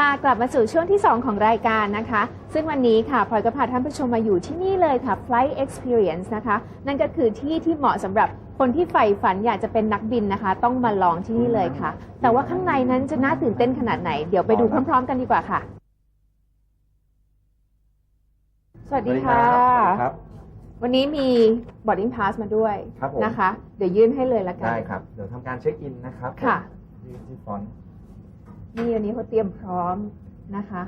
ค่ะกลับมาสู่ช่วงที่ 2 ของรายการนะคะ ซึ่งวันนี้ค่ะพลอยก็พาท่านผู้ชมมาอยู่ที่นี่เลยค่ะ Flight Experience นะคะ นั่นก็คือที่ที่เหมาะสำหรับคนที่ใฝ่ฝันอยากจะเป็นนักบินนะคะ ต้องมาลองที่นี่เลยค่ะ แต่ว่าข้างในนั้นจะน่าตื่นเต้นขนาดไหน เดี๋ยวไปดูพร้อมๆกันดีกว่าค่ะ สวัสดีค่ะ ครับ วันนี้มี boarding pass มาด้วยครับผม นะคะ เดี๋ยวยื่นให้เลยละกัน ได้ครับ เดี๋ยวทำการเช็คอินนะครับค่ะ ที่ที่ฟอนต์ นี่วันนี้เขาเตรียมพร้อมนะคะ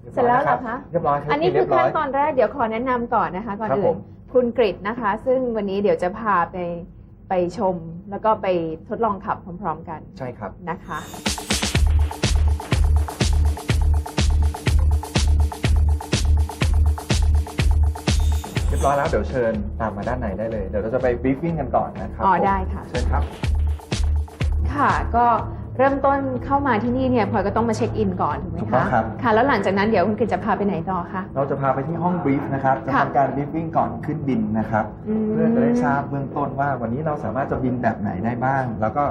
เรียบเสร็จแล้วเหรอคะ เรียบร้อยครับอันนี้คือเรียบร้ขั้ยนตอนแรกเดี๋ยวขอแนะนำก่อนนะคะก่อนครับผอื่นม คุณกริตนะคะ ซึ่งวันนี้เดี๋ยวจะพาไปไปชม แล้วก็ไปทดลองขับพร้อมๆกันใช่ครับ นะคะ เรียบร้อยแล้วเดี๋ยวเชิญตามมาด้านในได้เลย เดี๋ยวเราจะไปบรีฟวิ่งกันก่อนนะครับอ๋อผมได้ค่ะ เชิญครับ ค่ะก็ เริ่มต้นเข้ามาที่นี่เนี่ยพลอยก็ต้องมาเช็คอินก่อนถูกไหมถูกต้อคะงครับ ค่ะ แล้วหลังจากนั้นเดี๋ยวคุณกริตจะพาไปไหนต่อคะ เราจะพาไปที่ห้องบรีฟนะครับจะค่ะ ทำการบรีฟวิ่งก่อนขึ้นบินนะครับ ม เพื่อจะได้ทราบเบื้องต้นว่าวันนี้เราสามารถจะบินแบบไหนได้บ้าง แล้วก็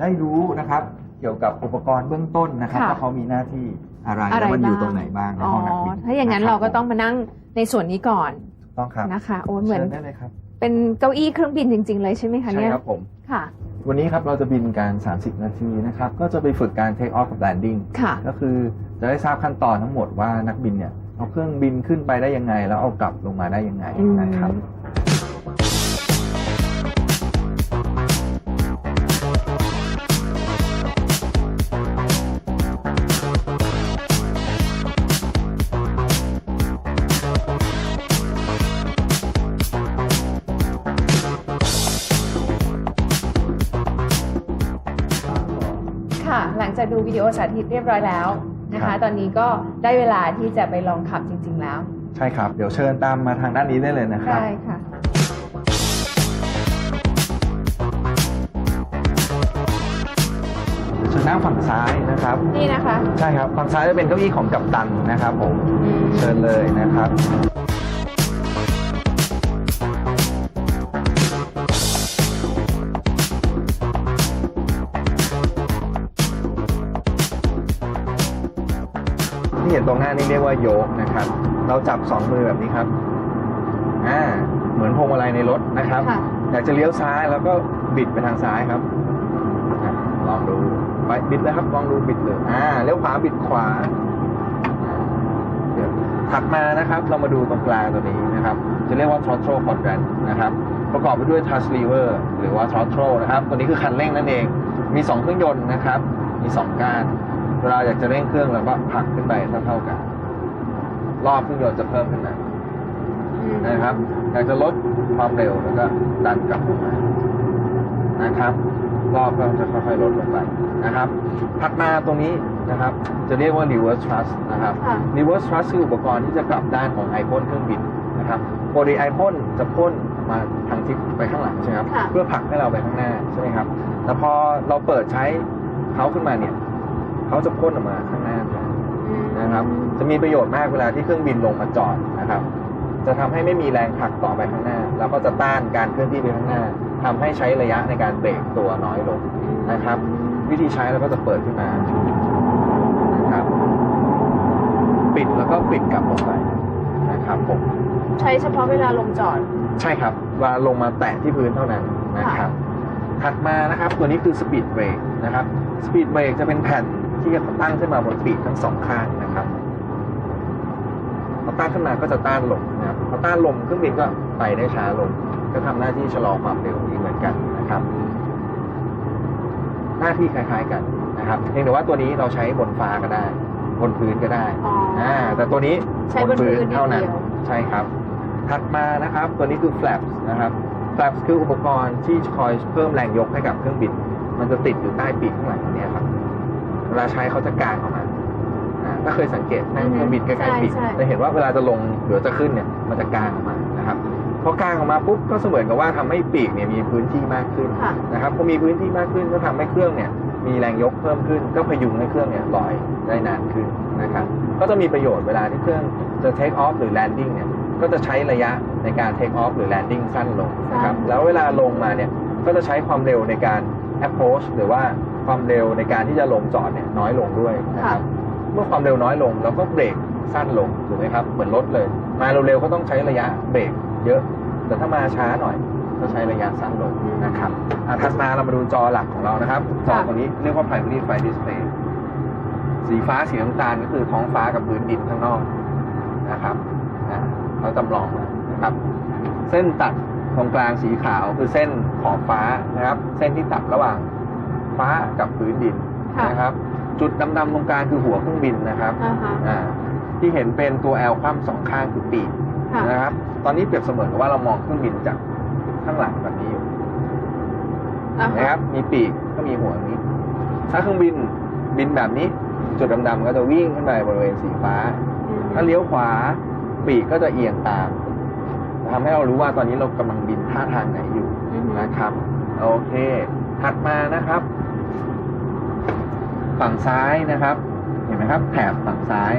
ได้รู้นะครับ เกี่ยวกับอุปกรณ์เบื้องต้นนะครับค่ะ ว่าเขามีหน้าที่อะไรอะไรแล้วมันอยู่บ้างตรงไหนบ้างในอ๋อห้องนักบินถ้าอย่างนั้นะครับเราก็ต้องมานั่งในส่วนนี้ก่อนถูกต้องครับนะคะ โอ้ยเหมือนเชิญได้เลยครับเป็นเก้าอี้เครื่องบินจริง ๆ เลยใช่ไหมคะใช่เนี่ยครับผม ค่ะ วันนี้ครับเราจะบินการ 30 นาทีนะครับ ก็จะไปฝึกการ take off กับ landing ค่ะก็คือจะได้ทราบขั้นตอนทั้งหมดว่านักบินเนี่ยเอาเครื่องบินขึ้นไปได้ยังไง แล้วเอากลับลงมาได้ยังไงนะครับ ดูวิดีโอสาธิตเรียบร้อยแล้วนะครัคะ บ ตอนนี้ก็ได้เวลาที่จะไปลองขับจริง ๆ แล้วใช่ครับ เดี๋ยวเชิญตามมาทางด้านนี้ได้เลยนะครับได้ค่ะ เชิญนั่งฝั่งซ้ายนะครับ นี่นะคะใช่ครับ ฝั่งซ้ายจะเป็นเก้าอี้ของกัปตันนะครับผมเชิญเลยนะครับ ห็นตรงหน้านี่เรียกว่าโยกนะครับ เราจับสองมือแบบนี้ครับอ่าเหมือนพวงมาลัยในรถนะครับค่ะอยากจะเลี้ยวซ้ายแล้วก็บิดไปทางซ้ายครับอะลองดูไปบิดเลยครับลองดูบิดเลยอ่าเลี้ยวขวาบิดขวาอ่าเดี๋ยวถัดมานะครับ เรามาดูตรงกลางตัวนี้นะครับ จะเรียกว่า throttle quadrant นะครับ ประกอบไปด้วย thrust lever หรือว่า throttle นะครับ ตัวนี้คือคันเร่งนั่นเอง มีสองเครื่องยนต์นะครับ มีสองก้านเวลาอยากจะเร่งเครื่องเราก็ผลักขึ้นไปเท่าๆกัน รอบเครื่องยนต์จะเพิ่มขึ้นมานะครับ อยากจะลดความเร็วแล้วก็ดันกลับลงมานะครับ รอบก็จะค่อยๆลดลงไปนะครับถัดมาตรงนี้นะครับ จะเรียกว่า reverse thrust นะครับค่ะ reverse thrust คืออุปกรณ์ที่จะกลับด้านของไอพ่นเครื่องบินนะครับปกติไอพ่นจะพ่นมาทางทิศไปข้างหลังใช่ไหมครับค่ะเพื่อผลักให้เราไปข้างหน้าใช่ไหมครับ แต่พอเราเปิดใช้เขาขึ้นมาเนี่ย เขาจะพ่นออกมาข้างหน้าแทนนะครับ จะมีประโยชน์มากเวลาที่เครื่องบินลงมาจอดนะครับ จะทำให้ไม่มีแรงผลักต่อไปข้างหน้า แล้วก็จะต้านการเคลื่อนที่ไปข้างหน้าทำให้ใช้ระยะในการเบรกตัวน้อยลงนะครับ วิธีใช้เราก็จะเปิดขึ้นมานะครับ ปิดแล้วก็ปิดกลับลงไปนะครับผมใช้เฉพาะเวลาลงจอด ใช่ครับเวลาลงมาแตะที่พื้นเท่านั้นนะครับถัดมานะครับ ตัวนี้คือสปีดเบรกนะครับสปีดเบรกจะเป็นแผ่น ที่จะตั้งขึ้นมาบนปีกทั้งสองข้างนะครับพอตั้งขึ้นมาก็จะต้านลมนะครับพอต้านลมเครื่องบินก็ไปได้ช้าลง ก็ทำหน้าที่ชะลอความเร็วนี้เหมือนกันนะครับ หน้าที่คล้ายๆกันนะครับเพียงแต่ว่าตัวนี้เราใช้บนฟ้าก็ได้ บนพื้นก็ได้อ๋ออ่อ่าแต่ตัวนี้ใช้บนพื้นเท่านั้นอย่างเดียวใช่ครับ ถัดมานะครับ ตัวนี้คือ flaps นะครับ flaps คืออุปกรณ์ที่คอยเพิ่มแรงยกให้กับเครื่องบิน มันจะติดอยู่ใต้ปีกข้างหลังเนี้ครับ เวลาใช้เขาจะกางออกมาอ่าถ้าเคยสังเกตนั่งเครื่องบินใกล้ๆปีกใช่ใช่จะเห็นว่าเวลาจะลงหรือจะขึ้นเนี่ย มันจะกางออกมานะครับพอกางออกมาปุ๊บก็เสมือนกับว่าทำให้ปีกเนี่ยมีพื้นที่มากขึ้นค่ะนะครับพอมีพื้นที่มากขึ้นก็ทำให้เครื่องเนี่ย มีแรงยกเพิ่มขึ้น ก็พยุงให้เครื่องเนี่ยลอยได้นานขึ้นนะครับก็จะมีประโยชน์เวลาที่เครื่องจะ take off หรือ landing เนี่ยก็จะใช้ระยะในการ take off หรือ landing สั้นลงนะครับใช่แล้วเวลาลงมาเนี่ยก็จะใช้ความเร็วในการ approach หรือว่า ความเร็วในการที่จะลงจอดเนี่ยน้อยลงด้วยนะครับเมื่อความเร็วน้อยลงเราก็เบรกสั้นลงถูกไหมครับเหมือนรถเลย มาเร็วๆก็ต้องใช้ระยะเบรกเยอะ แต่ถ้ามาช้าหน่อยก็ใช้ระยะสั้นลงนะครับอะถัดมาเรามาดูจอหลักของเรานะครับ จอตัวนี้เรียกว่า primary flight display สีฟ้าสีน้ำตาลก็คือท้องฟ้ากับพื้นดินข้างนอกนะครับนะเราจำลองมานะครับ เส้นตัดตรงกลางสีขาวคือเส้นขอบฟ้านะครับ เส้นที่ตัดระหว่าง ฟ้ากับพื้นดินค่ะนะครับ จุดดำๆตรงกลางคือหัวเครื่องบินนะครับอ่าฮะอ่าที่เห็นเป็นตัวแอลคว่ำสองข้างคือปีกค่ะนะครับ ตอนนี้เปรียบเสมือนกับว่าเรามองเครื่องบินจากข้างหลังแบบนี้อยู่อ่านะคฮะรับ มีปีกก็มีหัวอย่างนี้ ถ้าเครื่องบินบินแบบนี้ จุดดำๆก็จะวิ่งขึ้นไปบริเวณสีฟ้าอืมถ้าเลี้ยวขวาปีกก็จะเอียงตามทำให้เรารู้ว่าตอนนี้เรากำลังบินท่าทางไหนอยู่อืมนะครับ โอเค ถัดมานะครับ ฝั่งซ้ายนะครับ เห็นไหมครับ แถบฝั่งซ้าย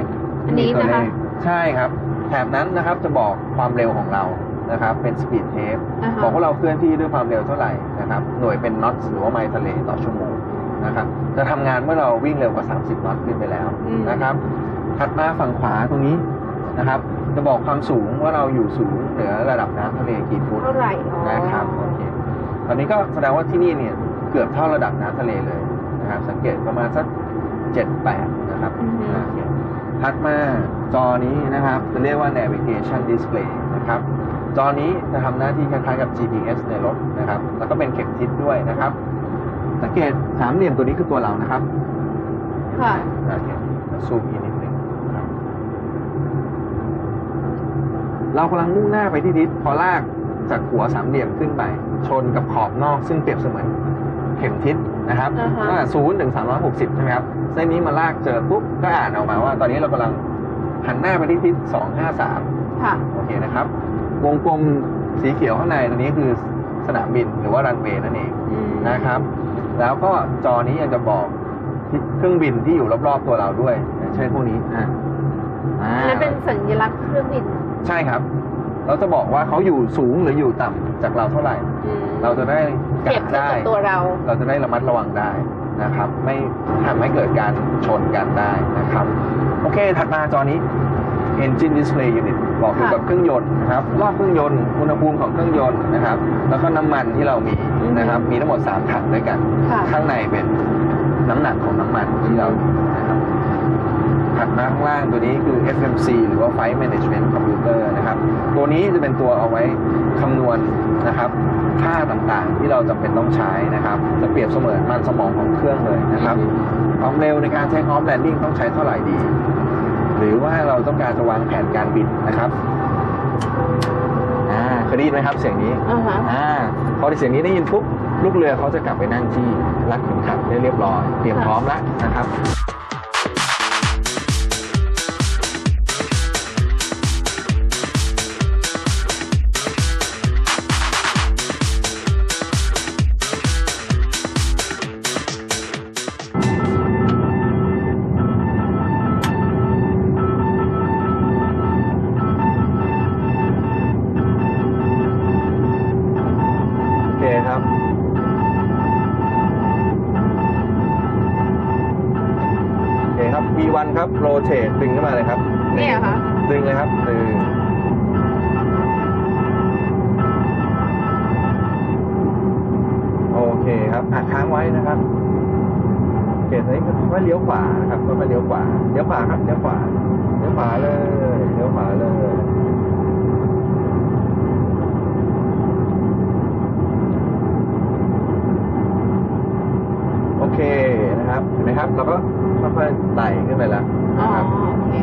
อันนี้มีตัวนะเลคะขใช่ครับ แถบนั้นนะครับจะบอกความเร็วของเรานะครับ เป็นสปีดเทปอ่าฮะบอกว่าเราเคลื่อนที่ด้วยความเร็วเท่าไหร่นะครับ หน่วยเป็นน็อตหรือว่าไมล์ทะเลต่อชั่วโมงนะครับ จะทำงานเมื่อเราวิ่งเร็วกว่า 30 น็อตขึ้นไปแล้วอืมนะครับ ถัดมาฝั่งขวาตรงนี้นะครับ จะบอกความสูงว่าเราอยู่สูงเหนือระดับน้ำทะเลกี่ฟุตเท่าไหร่อ๋อนะครับโอเคตอนนี้ก็แสดงว่าที่นี่เนี่ย เกือบเท่าระดับน้ำทะเลเลยนะครับ สังเกตประมาณสักเจ็ดแปดนะครับอือฮึโอเคถัดมาจอนี้นะครับจะเรียกว่า navigation display นะครับจอนี้จะทำหน้าที่คล้ายๆกับ GPS ในรถนะครับ แล้วก็เป็นเข็มทิศด้วยนะครับ สังเกตสามเหลี่ยมตัวนี้คือตัวเรานะครับ ค่ะโอเคซูมอีกนิดหนึ่งนะครับเรากำลังมุ่งหน้าไปที่ทิศพอลากจากหัวสามเหลี่ยมขึ้นไป ชนกับขอบนอกซึ่งเปรียบเสมือน เข็มทิศนะครับอ่าฮะ ตั้งแต่ศูนย์ถึงสามร้อยหกสิบใช่ไหมครับเส้นนี้มาลากเจอปุ๊บก็อ่านออกมาว่า ตอนนี้เรากำลังหันหน้าไปที่ทิศสองห้าสาม ค่ะ โอเคนะครับ วงกลมสีเขียวข้างในตัวนี้คือสนามบินหรือว่ารันเวย์นั่นเองอืมนะครับ แล้วก็จอนี้ยังจะบอกทิศเครื่องบินที่อยู่รอบๆตัวเราด้วยอย่างเช่นพวกนี้อะอ่าอันนั้นเป็นสัญลักษณ์เครื่องบิน ใช่ครับ เราจะบอกว่าเขาอยู่สูงหรืออยู่ต่ำจากเราเท่าไหร่ อืมเราจะได้เปรียบเทียบได้กับตัวเรา เราจะได้ระมัดระวังได้นะครับ ไม่ทำให้เกิดการชนกันได้นะครับ โอเค ถัดมาจอนี้ Engine Display Unit บอกเกี่ยวกับเครื่องยนต์นะครับ รอบเครื่องยนต์ อุณหภูมิของเครื่องยนต์นะครับ แล้วก็น้ำมันที่เรามีนะครับ มีทั้งหมด 3 ถังด้วยกัน ค่ะ ข้างในเป็นน้ำหนักของน้ำมันที่เรานะครับ ถัดมาข้างล่างตัวนี้คือ FMC หรือว่า Flight Management Computer นะครับ ตัวนี้จะเป็นตัวเอาไว้คำนวณนะครับค่าต่างๆ ที่เราจำเป็นต้องใช้นะครับ จะเปรียบเสมือนมันสมองของเครื่องเลยนะครับความเร็วในการเทคออฟแลนดิ้งต้องใช้เท่าไหร่ดี หรือว่าเราต้องการจะวางแผนการบินนะครับอ่าเคยได้ยินไหมครับเสียงนี้อ่าฮะอ่าพอเสียงนี้ได้ยินปุ๊บลูกเรือเขาจะกลับไปนั่งที่รัดเข็มขัดได้เรียบร้อย เตรียมค่ะพร้อมแล้วนะครับ มาเลยครับเนี่ยเหรอคะดึงเลยครับดึงโอเคครับอะค้างไว้นะครับโอเคตอนนี้ค่อยๆเลี้ยวขวานะครับค่อยๆเลี้ยวขวาเลี้ยวขวาครับเลี้ยวขวาเลี้ยวขวาเลยเลี้ยวขวาเลยโอเคนะครับเห็นไหมครับเราก็ ค่อยๆไต่ขึ้นไปแล้วอ๋อนะครับโอเค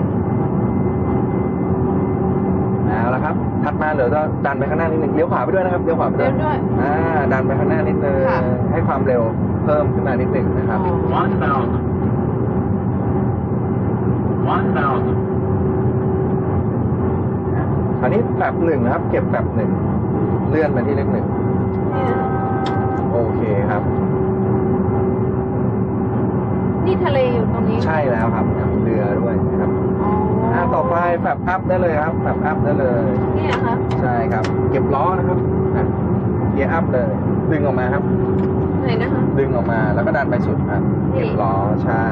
เอาละครับ ถัดมาเดี๋ยวจะดันไปข้างหน้านิดนึงเลี้ยวขวาไปด้วยนะครับเลี้ยวขวาไปด้เดี๋วยยวด้วย อ่าดันไปข้างหน้านิดนึงค่ะ ให้ความเร็วเพิ่มขึ้นมานิดนึงนะครับอ๋อ One thousand. One thousand. คราวนี้แบบหนึ่งนะครับ เก็บแบบหนึ่งเลื่อนมาที่เลขหนึ่งเนี่ยโอเคครับ นี่ทะเลอยู่ตรงนี้ใช่แล้วครับมีเรือด้วยนะครับอ๋ออ่าต่อไปแฟบอัพได้เลยครับแฟบอัพได้เลย เนี่ยคะใช่ครับ เก็บล้อนะครับอะเกียร์อัพเลย ดึงออกมาครับดไหนนะคะ ดึงออกมาแล้วก็ดันไปสุดครับนี่ เก็บล้อใช่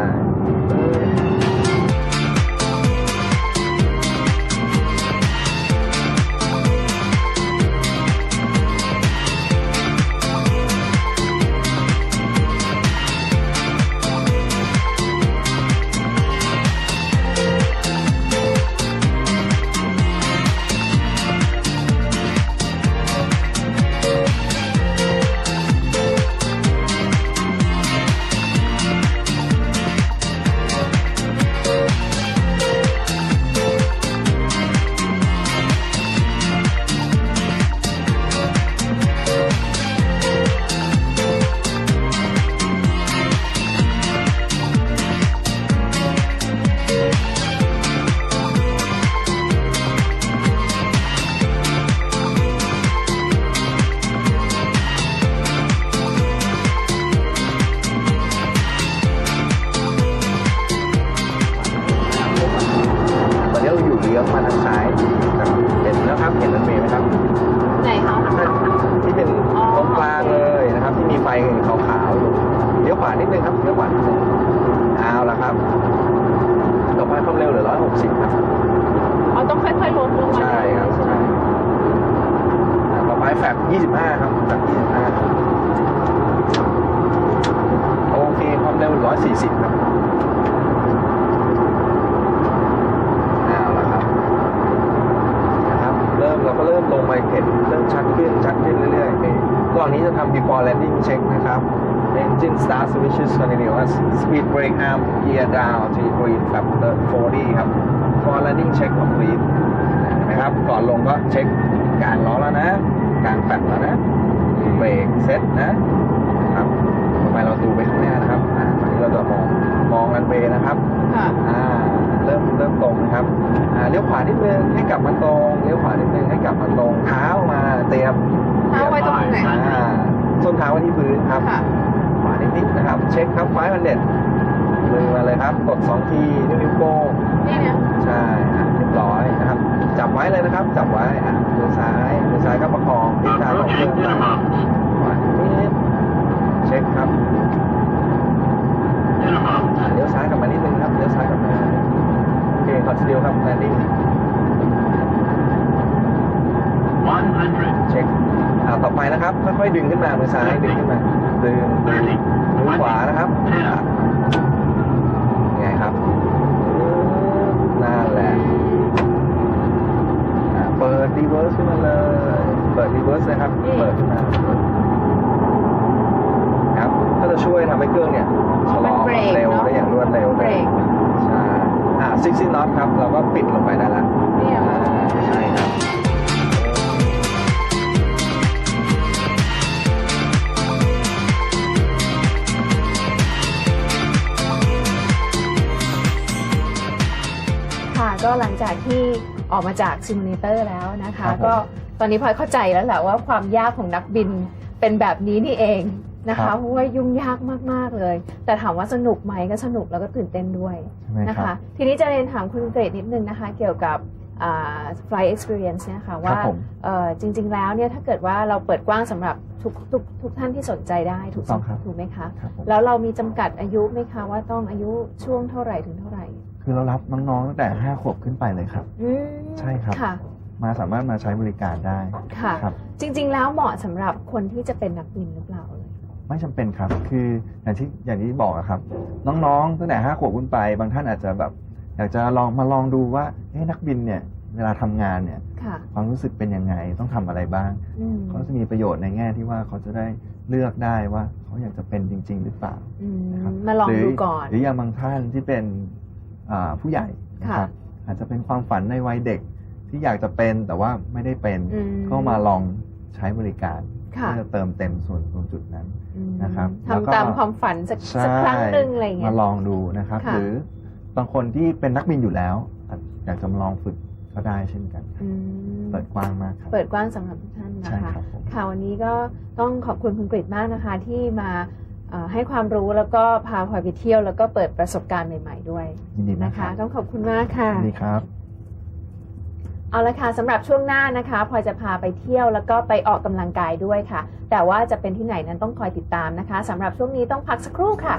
บ25 ครับแฟบ25 โอเค ความเร็ว 140 ครับเอาละครับนะครับเริ่มเราก็เริ่มลงไปเห็นเริ่มชัดขึ้นชัดขึ้นเรื่อยๆนี่ก่อนนี้จะทำ before landing check นะครับ engine start switches continuous speed brake arm gear down T green แบบ40 ครับ for landing check complete นไหมครับ ก่อนลงก็เช็คกางล้อแล้วนะ กลางแฟลตแล้วนะเบรกเซ็ตนะครับต่อไปเราดูไปข้างหน้านะครับอ่าตอนนี้เราจะมองมองรันเวย์นะครับค่ะอ่าเริ่มเริ่มตรงนะครับอ่าเลี้ยวขวานิดนึงให้กลับมาตรงเลี้ยวขวานิดนึงให้กลับมาตรงเท้ามาเตรียมเท้าไว้ตรงไหนอ่าส้นเท้าไว้ที่พื้นครับค่ะขวานิดๆนะครับ เช็คครับไฟมันเด็ดมือมาเลยครับกดสองทีนิ้วนิ้วโป้งนี่เนี่ยใช่อะเรียบร้อยนะครับ จับไว้เลยนะครับ จับไว้อะมือซ้ายมือซ้ายก็ประคอง ทิศทางของเครื่อง Approaching ไป minimum. ขวานิดเช็คครับ Minimum. อะเลี้ยวซ้ายกลับมานิดนึงครับเลี้ยวซ้ายกลับมาโอเคคอนซีเดียครับแลนดิ้ง 100. เช็คอ่าต่อไปนะครับค่อยๆดึงขึ้นมามือซ้ายดึงขึ้นมาดึง 30. มือขวานะครับ ปิดรีเวิร์สเลยครับ เปิดขึ้นมาครับ ก็จะช่วยทำให้เครื่องเนี่ยชะลอความเร็วได้อย่างรวดเร็วเบรกใช่อ่าซิกซี่น็อตครับ เราก็ปิดลงไปได้แล้วเนี่ยอ่าใช่ครับค่ะก็หลังจากที่ออกมาจากซิมูเลเตอร์แล้วนะคะครับผมก็ต อนนี้พลอยเข้าใจแล้วแหละว่าความยากของนักบินเป็นแบบนี้นี่เองนะครัคะบ เพราะว่ายุ่งยากมากๆเลย แต่ถามว่าสนุกไหมก็สนุกแล้วก็ตื่นเต้นด้วยใช่ไหมนะครัคะ บ ทีนี้จะเรียนถามคุณเกรดนิดนึงนะคะ เกี่ยวกับอ่า flight experience เนี่ยค่ะว่า ผม เอ่อจริง ๆ แล้วเนี่ยถ้าเกิดว่าเราเปิดกว้างสำหรับทุกทุกทุกท่านที่สนใจได้ถูกถูกต้องครับ ถูกไหมคะ ครับผมแล้วเรามีจำกัดอายุไหมคะว่าต้องอายุช่วงเท่าไหร่ถึงเท่าไหร่คือเรารับน้องๆตั้งแต่ 5 ขวบขึ้นไปเลยครับ อืมใช่ครับ ค่ะ มาสามารถมาใช้บริการได้ค่ะ ครับจริง ๆ แล้วเหมาะสำหรับคนที่จะเป็นนักบินหรือเปล่าเลยไม่จำเป็นครับ คืออย่างที่อย่างที่บอกอะครับ น้องๆตั้งแต่ห้าขวบขึ้นไป บางท่านอาจจะแบบ อยากจะลองมาลองดูว่าเฮ้ยนักบินเนี่ยเวลาทำงานเนี่ย ค่ะความรู้สึกเป็นยังไงต้องทำอะไรบ้าง อืมเขาจะมีประโยชน์ในแง่ที่ว่าเขาจะได้เลือกได้ว่าเขาอยากจะเป็นจริง ๆ หรือเปล่า อืมนะครับ มาลองหรืดูก่อน หรืออย่างบางท่านที่เป็นอ่าผู้ใหญ่นะครับอาจจะเป็นความฝันในวัยเด็ก ที่อยากจะเป็นแต่ว่าไม่ได้เป็นอืมก็มาลองใช้บริการค่ะเพื่อเติมเต็มส่วนตรงจุดนั้นอืมนะครับแล้วก็ทำตามความฝันสักสักครั้งหนึ่งอะไรอย่างเงี้มายลองดูนะครับค่ะหรือบางคนที่เป็นนักบินอยู่แล้วอาจอยากจะมาลองฝึกก็ได้เช่นกันอืมเปิดกว้างมากครับเปิดกว้างสำหรับทุกท่านนะใช่คะครับผมค่ะวันนี้ก็ต้องขอบคุณคุณกฤษมากนะคะ ที่มาเอ่อให้ความรู้แล้วก็พาพลอยไปเที่ยว แล้วก็เปิดประสบการณ์ใหม่ ๆ ด้วยยินดีมานะกคคะรับต้องขอบคุณมากค่ะยินดีครับ เอาละค่ะสำหรับช่วงหน้านะคะพลอยจะพาไปเที่ยวแล้วก็ไปออกกำลังกายด้วยค่ะ แต่ว่าจะเป็นที่ไหนนั้นต้องคอยติดตามนะคะสำหรับช่วงนี้ต้องพักสักครู่ค่ะ